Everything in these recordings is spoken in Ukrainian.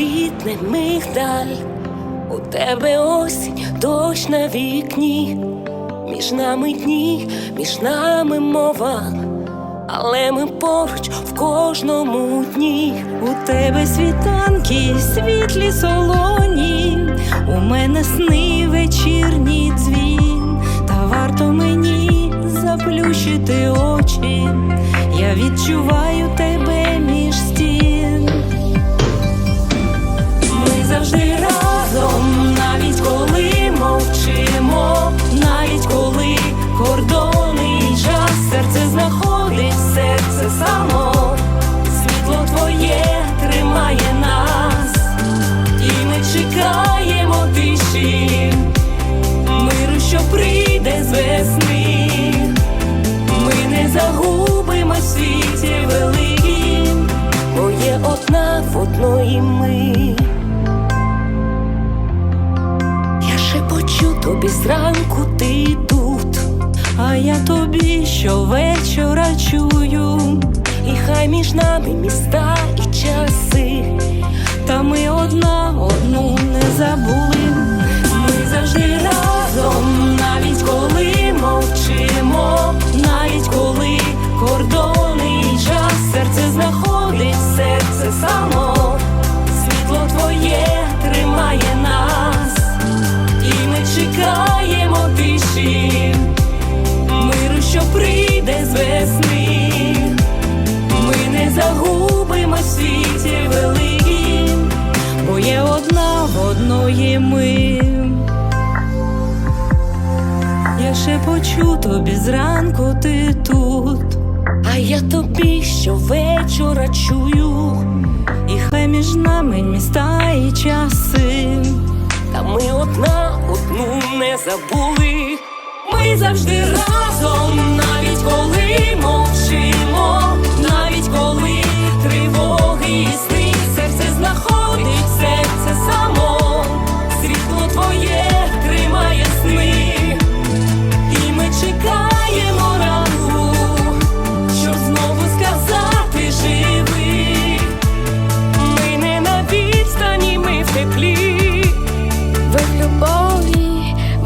квітне мигдаль, у тебе осінь, дощ на вікні, між нами дні, між нами мова, але ми поруч в кожному дні. У тебе світанки, світлі солоні, у мене сни вечірній весни. Ми не загубимо світі великим, бо є одна в одної ми. Я шепочу тобі зранку, ти тут, а я тобі щовечора чую, і хай між нами міста і часи. та ми одна одну не забули. Ми. Я шепочу тобі зранку ти тут, А я тобі щовечора чую, і хай між нами міста і часи. та ми одна одну не забули. Ми завжди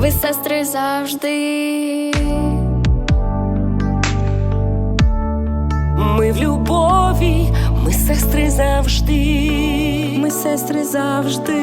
ви сестри завжди. Ми в любові, ми сестри завжди. Ми сестри завжди.